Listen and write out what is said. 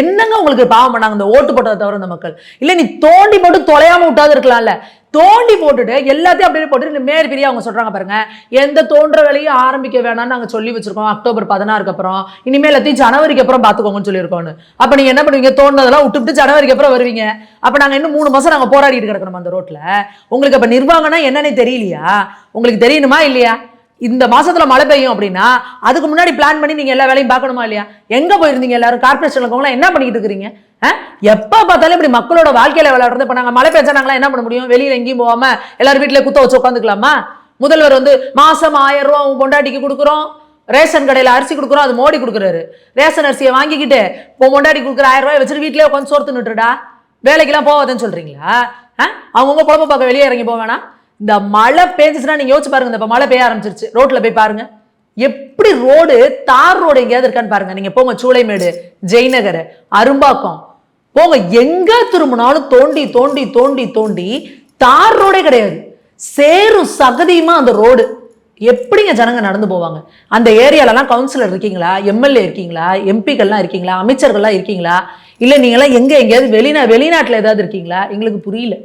என்னங்க உங்களுக்கு பாவம் பண்ணாங்க இந்த ஓட்டு போட்டதை தவிர இந்த மக்கள்? இல்லை நீ தோண்டி போட்டு தொலையாம விட்டாது இருக்கலாம்ல. தோண்டி போட்டுட்டு எல்லாத்தையும் அப்படியே போட்டு இந்த மேல் அவங்க சொல்கிறாங்க பாருங்க. எந்த தோன்ற வேலையும் ஆரம்பிக்க வேணாம்னு நாங்கள் சொல்லி வச்சிருக்கோம். அக்டோபர் பதினாறுக்கு அப்புறம். இனிமேல் எல்லாத்தையும் ஜனவரிக்கு அப்புறம் பார்த்துக்கோங்கன்னு சொல்லியிருக்கோம்னு. அப்போ நீங்கள் என்ன பண்ணுவீங்க? தோண்டதெல்லாம் விட்டுவிட்டு ஜனவரிக்கு அப்புறம் வருவீங்க. அப்போ நாங்கள் இன்னும் மூணு மாதம் நாங்கள் போராடிட்டு கிடக்கணும் அந்த ரோட்டில் உங்களுக்கு அப்போ நிர்வாகம்னா என்னன்னே தெரியலையா? உங்களுக்கு தெரியணுமா இல்லையா? இந்த மாசத்துல மழை பெய்யும் அப்படின்னா அதுக்கு முன்னாடி பிளான் பண்ணி நீங்க எல்லா வேலையும் பார்க்கணுமா இல்லையா? எங்க போயிருந்தீங்க எல்லாரும்? கார்பரேஷன்ல இருக்கவங்களாம் என்ன பண்ணிட்டு இருக்கிறீங்க? எப்ப பார்த்தாலும் இப்படி மக்களோட வாழ்க்கையில விளையாடுறது இப்ப நாங்க மழை பெஞ்சா நாங்களா என்ன பண்ண முடியும்? வெளியில எங்கேயும் போகாம எல்லாரும் வீட்டுல குத்த வச்சு உட்காந்துக்கலாமா முதல்வர் வந்து மாசம் ஆயிரம் ரூபா உன் பொண்டாட்டிக்கு கொடுக்குறோம். ரேஷன் கடையில் அரிசி கொடுக்குறோம் அது மோடி கொடுக்குறாரு. ரேஷன் அரிசியை வாங்கிக்கிட்டு இப்போ பொண்டாட்டி கொடுக்குற ஆயிரம் ரூபாய் வச்சுட்டு வீட்டிலே உட்காந்து சோர்த்து நிட்டுடா வேலைக்கெல்லாம் போவாதுன்னு சொல்றீங்களா? அவங்க அவங்கவுங்க குழப்ப பார்க்க வெளியே இறங்கி போக வேணாம். இந்த மழை பெஞ்சிச்சுன்னா நீங்க யோசிச்சு பாருங்க இந்த மழை பெய்ய ஆரம்பிச்சிருச்சு. ரோட்ல போய் பாருங்க. எப்படி ரோடு தார் ரோடு எங்கேயாவது இருக்கான்னு பாருங்க. நீங்க போங்க சூளைமேடு ஜெயநகர் அரும்பாக்கம். போங்க எங்க திரும்பினாலும் தோண்டி தோண்டி தோண்டி தோண்டி தார் ரோடே கிடையாது. சேரும் சகதியுமா அந்த ரோடு. எப்படிங்க ஜனங்க நடந்து போவாங்க? அந்த ஏரியாலலாம் கவுன்சிலர் இருக்கீங்களா? எம்எல்ஏ இருக்கீங்களா? எம்பிக்கள்லாம் இருக்கீங்களா? அமைச்சர்கள்லாம் இருக்கீங்களா? இல்லை நீங்களாம் எங்கே எங்கேயாவது வெளிநா வெளிநாட்டில் ஏதாவது இருக்கீங்களா? எங்களுக்கு புரியல.